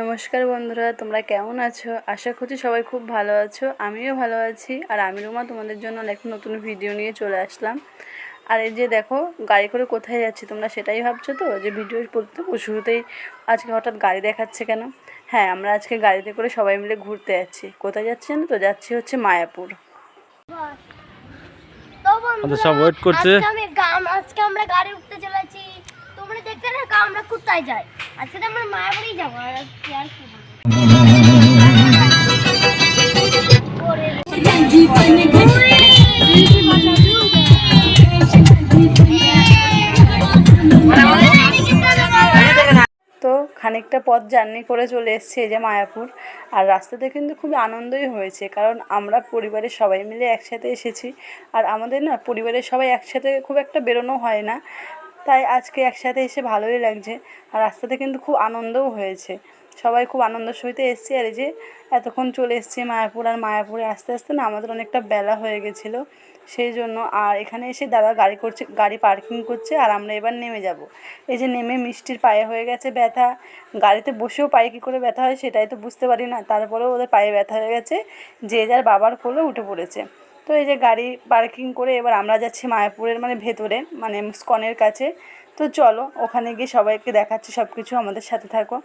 নমস্কার বন্ধুরা তোমরা কেমন আছো? আশা করছি সবাই খুব ভালো আছো আমিও ভালো আছি। আর আমি রুমা তোমাদের জন্য একটা নতুন ভিডিও নিয়ে চলে আসলাম। আর এই যে দেখো গাড়ি করে কোথায় যাচ্ছি তোমরা সেটাই ভাবছ তো? যে ভিডিও প্রথম শুরুতেই আজকে হঠাৎ গাড়ি দেখাচ্ছে কেন? হ্যাঁ আমরা আজকে গাড়িতে করে সবাই মিলে ঘুরতে যাচ্ছি। কোথায় যাচ্ছি জানো তো? যাচ্ছি হচ্ছে মায়াপুর। তো বন্ধুরা, আচ্ছা, সব করছে। আজকে আমরা গাড়ি উঠতে চলেছি। তোমরা দেখতে আমরা কোথায় যাই? আজকে তো আমরা যাব, আর কি আর কি তো খানিকটা পথ জার্নি করে চলে এসেছি যে মায়াপুর, আর রাস্তাতে কিন্তু খুবই আনন্দই হয়েছে, কারণ আমরা পরিবারের সবাই মিলে একসাথে এসেছি, আর আমাদের না পরিবারের সবাই একসাথে খুব একটা বেরোনো হয় না তাই আজকে একসাথে এসে ভালোই লাগছে। আর রাস্তাতে কিন্তু খুব আনন্দও হয়েছে। সবাই খুব আনন্দ সহিত এসছি। আর এই যে এতক্ষণ চলে এসেছি মায়াপুর, আর মায়াপুরে আস্তে আস্তে না আমাদের অনেকটা বেলা হয়ে গেছিল। সেই জন্য আর এখানে এসে দাদা গাড়ি করছে, গাড়ি পার্কিং করছে, আর আমরা এবার নেমে যাব। এই যে নেমে মিষ্টির পায়ে হয়ে গেছে ব্যথা। গাড়িতে বসেও পায়ে কী করে ব্যথা হয় সেটাই তো বুঝতে পারি না। তারপরেও ওদের পায়ে ব্যথা হয়ে গেছে। যে যার বাবার কোলে উঠে পড়েছে। তো এই যে গাড়ি পার্কিং করে এবার আমরা যাচ্ছি মায়াপুরের মানে ভেতরে মানে স্কনের কাছে। তো চলো, ওখানে গিয়ে সবাইকে দেখাচ্ছি সব কিছু আমাদের সাথে থাকো।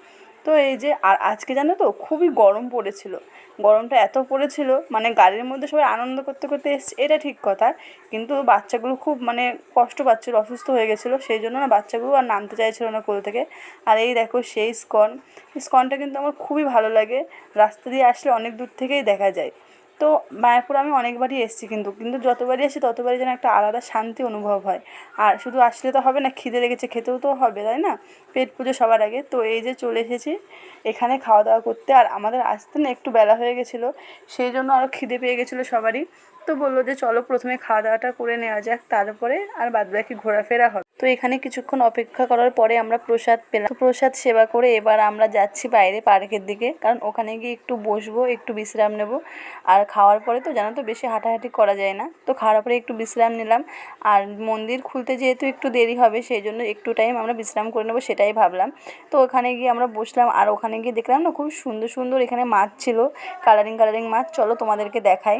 তো এই যে আর আজকে জানো তো, খুবই গরম পড়েছিল। গরমটা এত পড়েছিল মানে গাড়ির মধ্যে সবাই আনন্দ করতে করতে এসছে, এটা ঠিক কথা। কিন্তু বাচ্চাগুলো খুব মানে কষ্ট পাচ্ছিল, অসুস্থ হয়ে গেছিল, সেই জন্য না বাচ্চাগুলো আর নামতে চাইছিল না কোল থেকে। আর এই দেখো সেই স্কন, স্কনটা কিন্তু আমার খুবই ভালো লাগে। রাস্তা দিয়ে আসলে অনেক দূর থেকেই দেখা যায়। তো মায়াপুর আমি অনেকবারই এসেছি কিন্তু কিন্তু যতবারই আসি ততবারই যেন একটা আলাদা শান্তি অনুভব হয়। আর শুধু আসলে তো হবে না, খিদে লেগেছে, খেতেও তো হবে, তাই না? পেট পুজো সবার আগে। তো এই যে চলে এসেছি এখানে খাওয়া দাওয়া করতে। আর আমাদের আসতে না একটু বেলা হয়ে গেছিল, সেই জন্য আরও খিদে পেয়ে গেছিল সবারই। তো বলল যে চলো প্রথমে খাওয়া দাওয়াটা করে নেওয়া যাক, তারপরে আর বাদবাকি ঘোরাফেরা হবে। তো এখানে কিছুক্ষণ অপেক্ষা করার পরে আমরা প্রসাদ পেলাম। প্রসাদ সেবা করে এবার আমরা যাচ্ছি বাইরে পার্কের দিকে, কারণ ওখানে গিয়ে একটু বসবো, একটু বিশ্রাম নেব। আর খাওয়ার পরে তো জানো তো বেশি হাঁটাহাঁটি করা যায় না। তো খাওয়ার পরে একটু বিশ্রাম নিলাম। আর মন্দির খুলতে যেহেতু একটু দেরি হবে, সেই জন্য একটু টাইম আমরা বিশ্রাম করে নেব সেটাই ভাবলাম। তো ওখানে গিয়ে আমরা বসলাম আর ওখানে গিয়ে দেখলাম না খুব সুন্দর সুন্দর এখানে মাছ ছিল কালারিং কালারিং মাছ। চলো তোমাদেরকে দেখাই।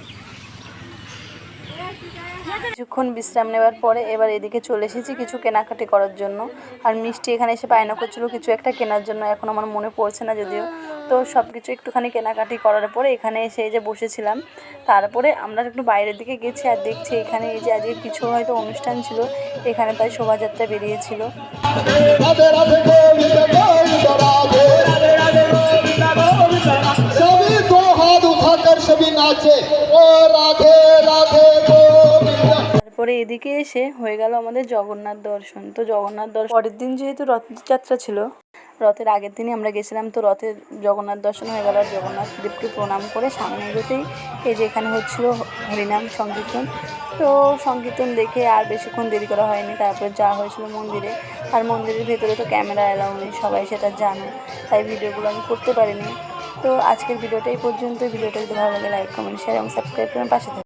কিছুক্ষণ বিশ্রাম নেওয়ার পরে এবার এদিকে চলে এসেছি কিছু কেনাকাটি করার জন্য। আর মিষ্টি এখানে এসে বায়না করছিল কিছু একটা কেনার জন্য। এখন আমার মনে পড়ছে না যদিও। তো সব কিছু একটুখানি কেনাকাটি করার পরে এখানে এসে যে বসেছিলাম। তারপরে আমরা একটু বাইরের দিকে গেছি আর দেখছি এখানে এই যে আজকে কিছু হয়তো অনুষ্ঠান ছিল। এখানে তাই শোভাযাত্রা বেরিয়েছিল। তারপরে এদিকে এসে হয়ে গেল আমাদের জগন্নাথ দর্শন। তো জগন্নাথ দর্শন পরের দিন যেহেতু রথযাত্রা ছিল, রথের আগের দিনই আমরা গেছিলাম, তো রথের জগন্নাথ দর্শন হয়ে গেল আর জগন্নাথ দেবকে প্রণাম করে সামনে এগোতেই এই যে এখানে হচ্ছিল হরিনাম সংকীর্তন। তো সংকীর্তন দেখে আর বেশিক্ষণ দেরি করা হয়নি, তারপর যাওয়া হয়েছিল মন্দিরে। আর মন্দিরের ভেতরে তো ক্যামেরা অ্যালাউ নেই, সবাই সেটা জানে, তাই ভিডিওগুলো আমি করতে পারিনি। তো আজকের ভিডিওটা এই পর্যন্ত ভিডিওটা যদি ভালো লাগে, লাইক, কমেন্ট শেয়ার এবং সাবস্ক্রাইব করেন পাশে থাকুন